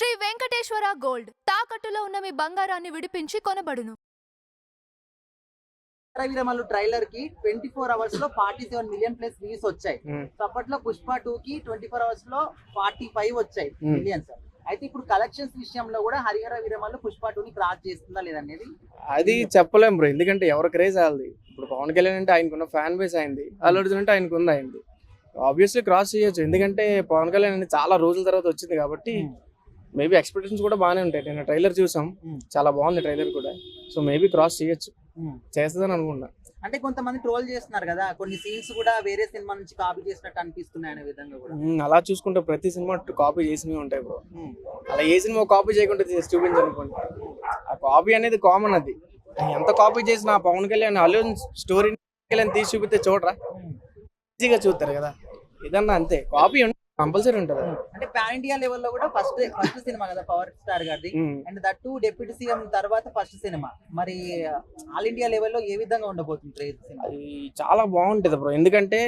Shri Venkateswara gold. తాకట్టులో ఉన్న మీ బంగారాన్ని విడిపించి కొనబడును. వీరమల్లు ట్రైలర్కి ట్వంటీ ఫోర్ అవర్స్లో forty seven million plus views వచ్చాయి. సో అప్పట్లో పుష్ప టూ కి ట్వంటీ ఫోర్ అవర్స్లో ఫార్టీ ఫైవ్ వచ్చాయి. మిలియన్స్. అయితే ఇప్పుడు కలెక్షన్స్ విషయంలో కూడా హరిహర వీరమల్లు పుష్ప టూ ని క్రాస్ చేస్తుందా లేదనేది అది చెప్పలేం బ్రో. ఎందుకంటే ఎవరి క్రేజ్ వాళ్ళది ఇప్పుడు పవన్ కళ్యాణ్ అంటే ఆయనకున్న ఫ్యాన్ బేస్ అయింది. అల్లు అర్జున్ అంటే ఆయనకు ఉంది అయింది. ఆబ్వియస్లీ క్రాస్ చేయొచ్చు. ఎందుకంటే పవన్ కళ్యాణ్ అనేది చాలా రోజుల తర్వాత వచ్చింది కాబట్టి మేబీ ఎక్స్పెక్టేషన్స్ కూడా బాగానే ఉంటాయి. నేను ట్రైలర్ చూసాం. చాలా బాగుంది ట్రైలర్ కూడా. సో మేబీ క్రాస్ చేయొచ్చు. చేస్తుందని అనుకున్నా అంటే కొంతమంది ట్రోల్ చేస్తున్నారు కదా కొన్ని సీన్స్ కూడా వేరే సినిమా నుంచి కాపీ చేసినట్టు అనిపిస్తున్నాయి అనే విధంగా కూడా. అలా చూసుకుంటే ప్రతి సినిమా కాపీ చేసినవి ఉంటాయి బ్రో. అలా ఏ సినిమా కాపీ చేయకుండా చూపించనుకోండి ఆ కాపీ అనేది కామన్ అది. ఎంత కాపీ చేసినా పవన్ కళ్యాణ్ అల్లు స్టోరీ తీసి చూపిస్తే చూడరా? ఈజీగా చూస్తారు కదా. ఏదన్నా అంతే. కాపీ కంపల్సరీ ఉంటుంది. అంటే పాన్ ఇండియా లెవెల్లో కూడా ఫస్ట్ ఫస్ట్ సినిమా కదా పవర్ స్టార్ గారిది. And that to deputy CM తర్వాత ఫస్ట్ సినిమా. మరి ఆల్ ఇండియా లెవెల్లో ఏ విధంగా ఉండబోతుంది అది చాలా బాగుంటుంది బ్రో. ఎందుకంటే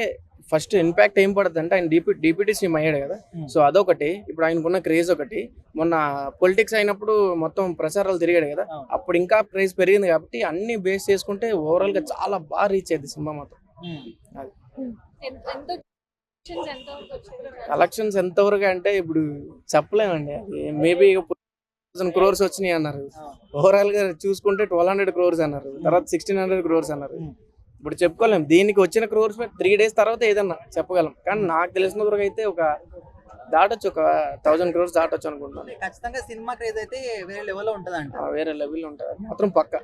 ఫస్ట్ ఇంపాక్ట్ ఏం పడుతుంది అంటే ఆయన డిప్యూ డిప్యూటీ సీఎం అయ్యాడు కదా. సో అదొకటి. ఇప్పుడు ఆయనకున్న క్రేజ్ ఒకటి. మొన్న పొలిటిక్స్ అయినప్పుడు మొత్తం ప్రచారాలు తిరిగాడు కదా. అప్పుడు ఇంకా క్రేజ్ పెరిగింది కాబట్టి అన్ని బేస్ చేసుకుంటే ఓవరాల్గా చాలా బాగా రీచ్ అయ్యింది సినిమా మొత్తం అది. కలెక్షన్స్ ఎంతవరకు అంటే ఇప్పుడు చెప్పలేమండి. అది మేబీ థౌసండ్ క్రోర్స్ వచ్చినాయి అన్నారు. ఓవరాల్గా చూసుకుంటే ట్వెల్వ్ హండ్రెడ్ క్రోర్స్ అన్నారు. తర్వాత సిక్స్టీన్ హండ్రెడ్ క్రోర్స్ అన్నారు. Hmm. ఇప్పుడు చెప్పుకోలేం. దీనికి వచ్చిన క్రోర్స్ త్రీ డేస్ తర్వాత ఏదన్నా చెప్పగలం. కానీ నాకు తెలిసిన వరకు అయితే ఒక దాటొచ్చు. ఒక థౌసండ్ క్రోర్స్ దాటొచ్చు అనుకుంటున్నాను. ఖచ్చితంగా సినిమా క్రేజ్ అయితే వేరే లెవెల్లో ఉంటదంట. ఆ, వేరే లెవెల్ ఉంటుంది. మాత్రం పక్క.